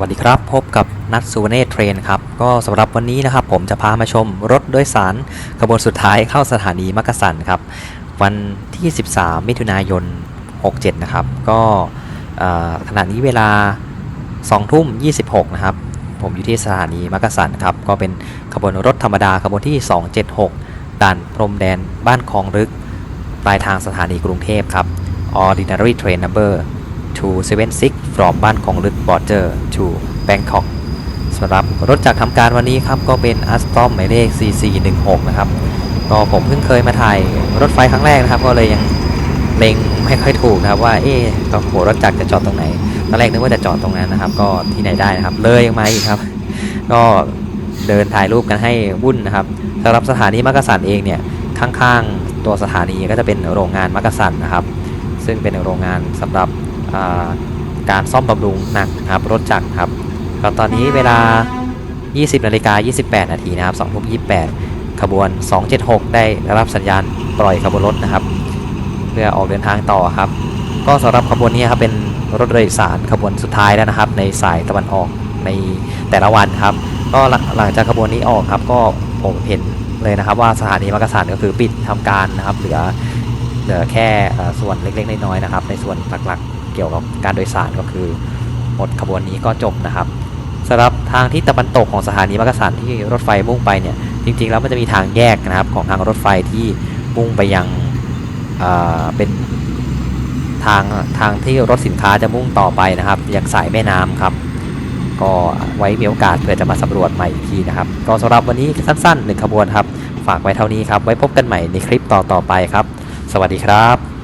วัสดีครับ พบกับนัทสุวรรณเทรนครับ ก็สำหรับวันนี้นะครับ ผมจะพามาชมรถโดยสารขบวนสุดท้ายเข้าสถานีมักกะสันครับ วันที่ 13 มิถุนายน 67 นะครับ ก็ขณะนี้เวลา 2 ทุ่ม 26 นะครับ ผมอยู่ที่สถานีมักกะสันครับ ก็เป็นขบวนรถธรรมดาขบวนที่ 276 ด่านพรมแดนบ้านคลองลึก ปลายทางสถานีกรุงเทพครับ Ordinary Train Number 276 from บ้านคลองลึก Border to Bangkok สำหรับรถจากทำการวันนี้ครับก็เป็น Aston หมายเลข CC16 นะครับก็ผมเพิ่งเคยมาถ่ายรถไฟครั้งแรกนะครับ ก็เลยยังเล็งไม่ค่อยถูกนะครับว่าเอ๊ะก็โหรถจักรจะจอดตรงไหนตอนแรกนึกว่าจะจอดตรงนั้นนะครับ ก็ที่ไหนได้นะครับ เลยยังมาอีกครับ ก็เดินถ่ายรูปกันให้วุ่นนะครับสำหรับสถานีมักกะสันเองเนี่ยข้างๆตัวสถานีก็จะเป็นโรงงานมักกะสันนะครับ ซึ่งเป็นโรงงานสำหรับ การซ่อมบำรุงหนักนะครับรถจักรครับก็ตอนนี้เวลา 20นาฬิกา28 นาทีนะครับ2ทุ่ม28 ขบวน 276 ได้รับสัญญาณปล่อยขบวนรถนะครับ เพื่อออกเดินทางต่อครับ ก็สำหรับขบวนนี้ครับเป็นรถโดยสารขบวนสุดท้ายแล้วนะครับ ในสายตะวันออกในแต่ละวันครับ ก็หลังหลังจากขบวนนี้ออกครับ ก็ผมเห็นเลยนะครับ ว่าสถานีมักกะสันก็คือปิดทำการนะครับ เหลือเหลือแค่เอ่อส่วนเล็กๆน้อยๆนะครับ ในส่วนหลักๆเกี่ยวกับการโดยสารก็คือ หมดขบวนนี้ก็จบนะครับสำหรับทางที่ตะวันตกของสถานีมักกะสันที่รถไฟมุ่งไปเนี่ยจริงๆแล้วมันจะมีทางแยกนะครับของทางรถไฟที่มุ่งไปยังเเป็นทางทางที่รถสินค้าจะมุ่งต่อไปนะครับยังสายแม่น้ำครับ ก็ไว้มีโอกาสเพื่อจะมาสำรวจใหม่อีกทีนะครับ ก็สำหรับวันนี้สั้นๆหนึ่งขบวนครับ ฝากไว้เท่านี้ครับ ไว้พบกันใหม่ในคลิปต่อๆไปครับ สวัสดีครับ